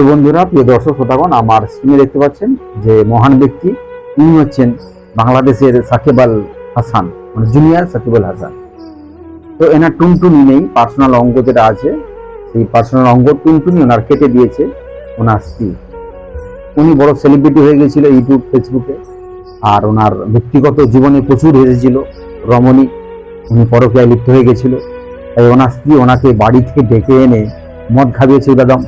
তো বন্ধুরা, প্রিয় দর্শক শ্রোতাগণ, আমার স্ক্রিনে দেখতে পাচ্ছেন যে মহান ব্যক্তি, ইনি হচ্ছেন বাংলাদেশের সাকিব আল হাসান মানে জুনিয়র সাকিব আল হাসান। তো এনার টুনটুনি নেই পার্সোনাল অঙ্গ যেটা আছে, সেই পার্সোনাল অঙ্গ টুনটুনি ওনার কেটে দিয়েছে ওনার স্ত্রী। উনি বড় সেলিব্রিটি হয়ে গেছিল ইউটিউব ফেসবুকে আর ওনার ব্যক্তিগত জীবনে প্রচুর হেসেছিল, রমণী। উনি পরকীয়ায় লিপ্ত হয়ে গেছিল, তাই ওনার স্ত্রী ওনাকে বাড়ি থেকে ডেকে এনে মদ খাবিয়েছে দাদম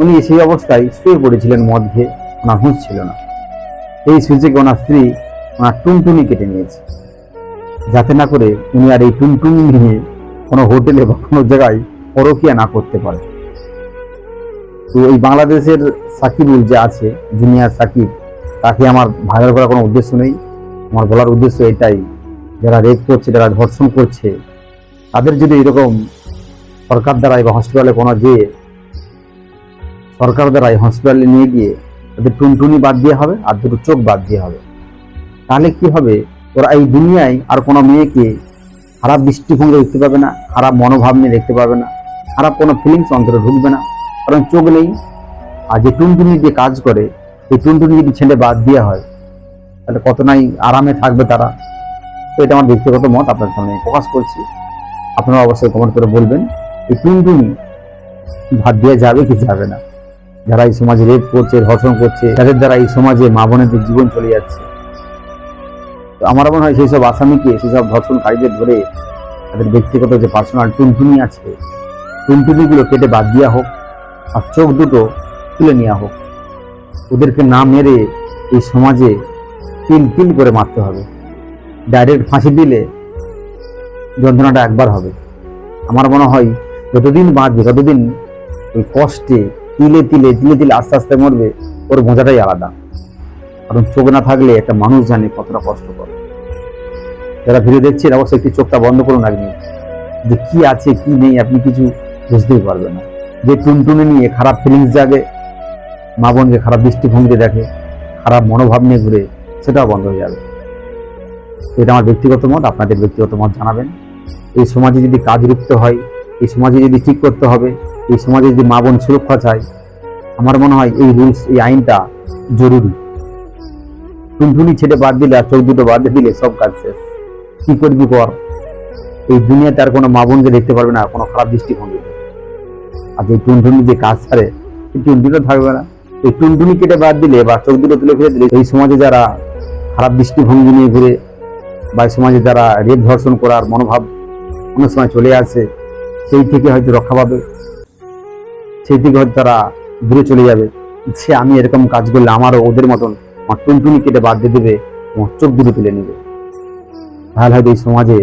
উনি সেই অবস্থায় শুয়ে পড়েছিলেন, মদ খেয়ে। ওনার হুঁশ ছিল না। এই সুযোগে ওনার স্ত্রী ওনার টুনটুনি কেটে নিয়েছে। যাতে না করে উনি আর এই টুনটুনি নিয়ে কোনো হোটেলে বা কোনো জায়গায় পরকিয়া না করতে পারে। তো এই বাংলাদেশের সাকিবুল যে আছে, জুনিয়র সাকিব, তাকে আমার ভাইরাল করার কোনো উদ্দেশ্য নেই। আমার বলার উদ্দেশ্য এটাই, যারা রেপ করছে, যারা ধর্ষণ করছে, তাদের যদি এরকম সরকার দ্বারাই বা হসপিটালে কোনো যে সরকার দ্বারাই হসপিটালে নিয়ে গিয়ে তাদের টুনটুনি বাদ দিয়ে হবে আর দুটো চোখ বাদ দিয়ে হবে। তাহলে কি হবে? ওরা এই দুনিয়ায় আর কোনো মেয়েকে খারাপ দৃষ্টিভঙ্গি দেখতে পাবে না, খারাপ মনোভাব নিয়ে দেখতে পাবে না, খারাপ কোনো ফিলিংস অন্তরে ঢুকবে না। কারণ চোখ নেই। আর যে টুনটুনি দিয়ে কাজ করে, এই টুনটুনি যদি ছেলে বাদ দেওয়া হয়, তাহলে কত নাই আরামে থাকবে তারা? তো এটা আমার ব্যক্তিগত মত আপনার সামনে প্রকাশ করছি। আপনারা অবশ্যই কমেন্ট করে বলবেন, এই টুনটুনি ভাত দিয়ে যাবে কি যাবে না। যারা এই সমাজে রেপ করছে, ধর্ষণ করছে, তাদের দ্বারা এই সমাজে মা বোনেদের জীবন চলে যাচ্ছে। তো আমার মনে হয় সেই সব আসামিকে সেসব ধর্ষণকারীদের ধরে তাদের ব্যক্তিগত যে পার্সোনাল টুনটুনি আছে, টুনটুনিগুলো কেটে বাদ দেওয়া হোক আর চোখ দুটো তুলে নেওয়া হোক। ওদেরকে না মেরে এই সমাজে তিল তিল করে মারতে হবে। ডাইরেক্ট ফাঁসি দিলে যন্ত্রণাটা একবার হবে। আমার মনে হয় যতদিন বাঁচবে, ততদিন ওই কষ্টে তিলে তিলে তিলে তিলে আস্তে আস্তে মরবে, ওর মজাটাই আলাদা। কারণ চোখ না থাকলে একটা মানুষ জানে কতটা কষ্ট করে। যারা ভিডিও দেখছেন, অবশ্যই একটি চোখটা বন্ধ করুন মিনিট যে কি আছে, কি নেই, আপনি কিছু বুঝতেই পারবেন না। যে টুনটুনে নিয়ে খারাপ ফিলিংস জাগে, মা বোনকে খারাপ দৃষ্টিভঙ্গিতে দেখে, খারাপ মনোভাব নিয়ে ঘুরে, সেটাও বন্ধ হয়ে যাবে। এটা আমার ব্যক্তিগত মত, আপনাদের ব্যক্তিগত মত জানাবেন। এই সমাজে যদি কাজ রুখতে হয় এই সমাজে যদি ঠিক করতে হবে, এই সমাজে যদি মা বোন সুরক্ষা চায়, আমার মনে হয় এই রুলস এই আইনটা জরুরি। টুনটুনি ছেড়ে বাদ দিলে আর চোখ দুটো বাদ দিলে সব কাজ শেষ। কি করবি কর? এই দুনিয়াতে আর কোনো মা বোনকে দেখতে পারবে না কোনো খারাপ দৃষ্টিভঙ্গি। আর যে টুনটুনি যে কাজ ছাড়ে, এই টুনটুনিও থাকবে না। এই টুনটুনি কেটে বাদ দিলে বা চোখ দুটো তুলে ফেলে দিলে, এই সমাজে যারা খারাপ দৃষ্টিভঙ্গি নিয়ে ঘুরে, বা সমাজে যারা রেপ ধর্ষণ করার মনোভাব কোনো সময় চলে আসে সেই থেকে হয়তো রক্ষা পাবে। সেই থেকে হয়তো তারা দূরে চলে যাবে। সে আমি এরকম কাজ করলে আমারও ওদের মতন আমার টুনটুনি কেটে বাদ দিয়ে দেবে, আমার চোখ দূরে তুলে নেবে। তাহলে হয়তো এই সমাজে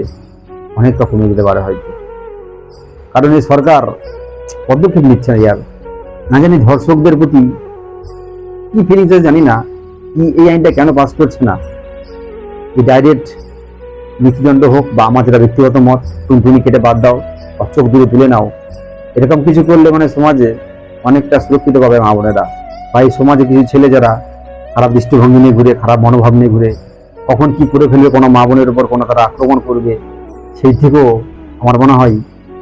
অনেকটা কমে যেতে পারে হয়তো। কারণ এই সরকার পদক্ষেপ নিচ্ছে না ইয়ার না জানি ধর্ষকদের প্রতি কি ফিলিংস জানি না। কি এই আইনটা কেন পাস করছে না? এই ডাইরেক্ট মৃত্যুদণ্ড হোক বা আমার যেটা ব্যক্তিগত মত, টুনটুনি কেটে বাদ দাও। চোখ দূরে তুলে নাও। এরকম কিছু করলে মানে সমাজে অনেকটা সুরক্ষিত পাবে মা বোনেরা। বা এই সমাজে কিছু ছেলে যারা খারাপ দৃষ্টিভঙ্গি নিয়ে ঘুরে, খারাপ মনোভাব নিয়ে ঘুরে, কখন কি করে ফেলবে কোনো মা বোনের উপর, কোনো তারা আক্রমণ করবে, সেই থেকেও আমার মনে হয়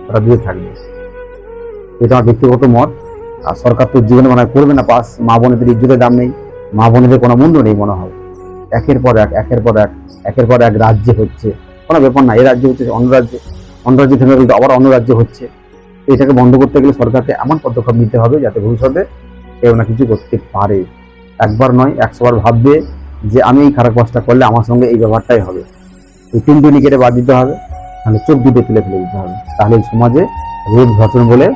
তারা দূরে থাকবে। এটা আমার ব্যক্তিগত মত। আর সরকার তো জীবনে মনে করবে না পাস। মা বোনেদের ইজ্জতের দাম নেই। মা বোনেদের কোনো মূল্য নেই মনে হয়। একের পর এক, একের পর এক, একের পর এক রাজ্যে হচ্ছে। কোনো ব্যাপার না। এই রাজ্যে হচ্ছে অন্য রাজ্যে। অন্য রাজ্যে থেকে কিন্তু আবার অন্য রাজ্যে হচ্ছে। এটাকে বন্ধ করতে গেলে সরকারকে এমন পদক্ষেপ নিতে হবে যাতে ভবিষ্যতে কেউ না কিছু করতে পারে। একবার নয়, একশোবার ভাববে যে আমি এই খারাপ কাজটা করলে আমার সঙ্গে এই ব্যাপারটাই হবে। এই টুনটুনি কেটে বাদ দিতে হবে, তাহলে চোখ দুটো তুলে ফেলে দিতে হবে। তাহলে সমাজে রেপ ধর্ষণ বলে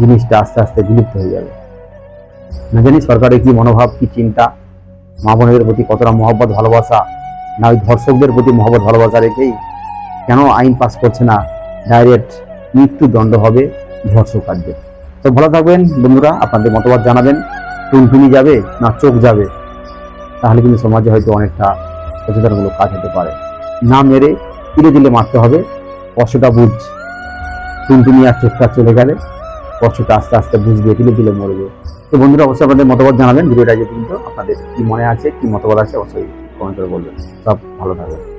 জিনিসটা আস্তে আস্তে বিলুপ্ত হয়ে যাবে। না জানি সরকারের কি মনোভাব, কি চিন্তা? মা বোনদের প্রতি কতটা মহব্বত, ভালোবাসা? না ওই ধর্ষকদের প্রতি মহব্বত, ভালোবাসা রেখেই কেন আইন পাস করছে না? ডাইরেক্ট মৃত্যুদণ্ড হবে ধর্ষকারদের তো ভালো থাকবেন বন্ধুরা, আপনাদের মতামত জানাবেন। টুনটুনি যাবে না চোখ যাবে, তাহলে কিন্তু সমাজে হয়তো অনেকটা সচেতনমূলক কাজ হতে পারে। না মেরে ধীরে ধীরে মারতে হবে, কষ্টটা বুঝ। টুনটুনি আর চোখটা চলে গেলে কষ্টটা আস্তে আস্তে বুঝবে ধীরে ধীরে মরবে। তো বন্ধুরা, অবশ্যই আপনাদের মতামত জানাবেন। ভিডিওটা যে কিন্তু আপনাদের কি মনে আছে, কি মতামত আছে, অবশ্যই কমেন্ট করে বলবেন। সব ভালো থাকবে